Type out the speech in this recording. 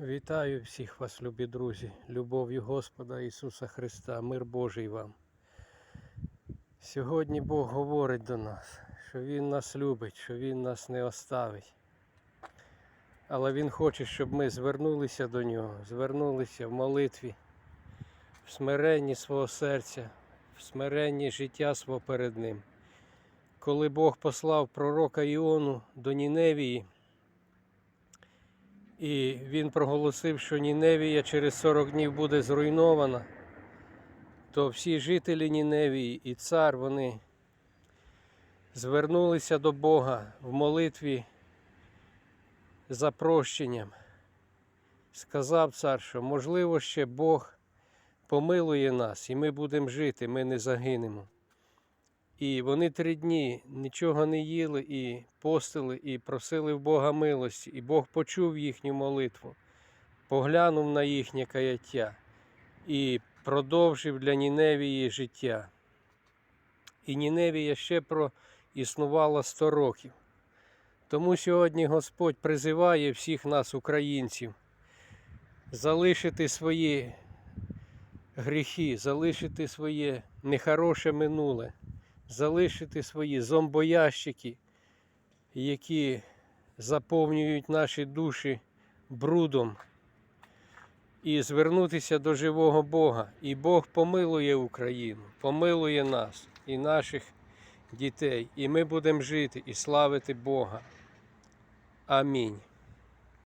Вітаю всіх вас, любі друзі, любов'ю Господа Ісуса Христа, мир Божий вам. Сьогодні Бог говорить до нас, що Він нас любить, що Він нас не оставить. Але Він хоче, щоб ми звернулися до Нього, звернулися в молитві, в смиренні свого серця, в смиренні життя свого перед Ним. Коли Бог послав пророка Іону до Ніневії, і він проголосив, що Ніневія через 40 днів буде зруйнована, то всі жителі Ніневії і цар вони звернулися до Бога в молитві за прощенням. Сказав цар, що можливо ще Бог помилує нас, і ми будемо жити, ми не загинемо. І вони три дні нічого не їли і постили, і просили в Бога милості, і Бог почув їхню молитву, поглянув на їхнє каяття і продовжив для Ніневії життя. І Ніневія ще проіснувала 100 років. Тому сьогодні Господь призиває всіх нас, українців, залишити свої гріхи, залишити своє нехороше минуле залишити свої зомбоящики, які заповнюють наші душі брудом, і звернутися до живого Бога. І Бог помилує Україну, помилує нас і наших дітей, і ми будемо жити і славити Бога. Амінь.